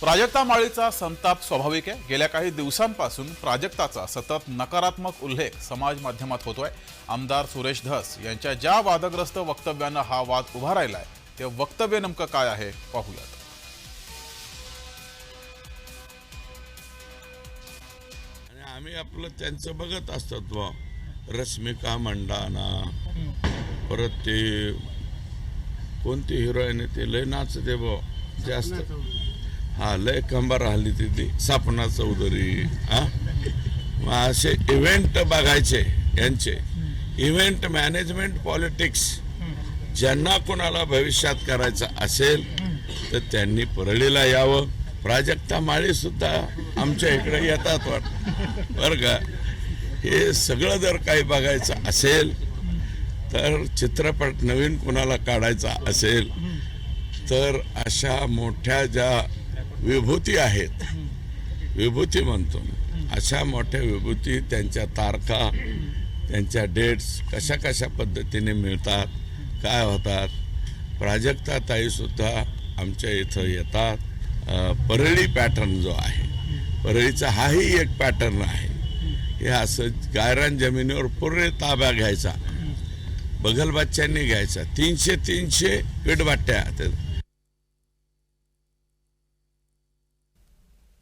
प्राजक्ता माळीचा संताप स्वाभाविक आहे. गेल्या काही दिवसांपासून प्राजक्ताचा सतत नकारात्मक उल्लेख समाज माध्यमात होतोय. आमदार सुरेश धस यांच्या ज्या वादग्रस्त वक्तव्यानं हा वाद उभा राहिलाय ते वक्तव्य नेमकं काय आहे पाहूयात. आणि आम्ही आपलं त्यांचं बघत असतात रश्मिका मंडाना. परत ते कोणती हिरोईन आहे ते लय नाचते बुवा जास्त. हा लय कंबार राहिली तिथली सपना चौधरी हा? मग असे इव्हेंट बघायचे यांचे. इव्हेंट मॅनेजमेंट पॉलिटिक्स ज्यांना कोणाला भविष्यात करायचं असेल तर त्यांनी परळीला यावं. प्राजक्ता माळी सुद्धा आमच्या इकडे येतात वाट बरं का? हे सगळं जर काही बघायचं असेल तर चित्रपट नवीन कोणाला काढायचा असेल तर अशा मोठ्या ज्या विभूती आहेत. विभूती म्हणतो. अशा मोठ्या विभूती त्यांच्या तारखा त्यांच्या डेट्स कशा कशा पद्धतीने मिळतात काय होतात. प्राजक्ता ताईसुद्धा आमच्या इथं येतात. परळी पॅटर्न जो आहे परळीचा हाही एक पॅटर्न आहे. हे असं गायरान जमिनीवर पूर्ण ताब्या घ्यायचा. बगलबाच्यांनी घ्यायचा. तीनशे तीनशे विटभाट्या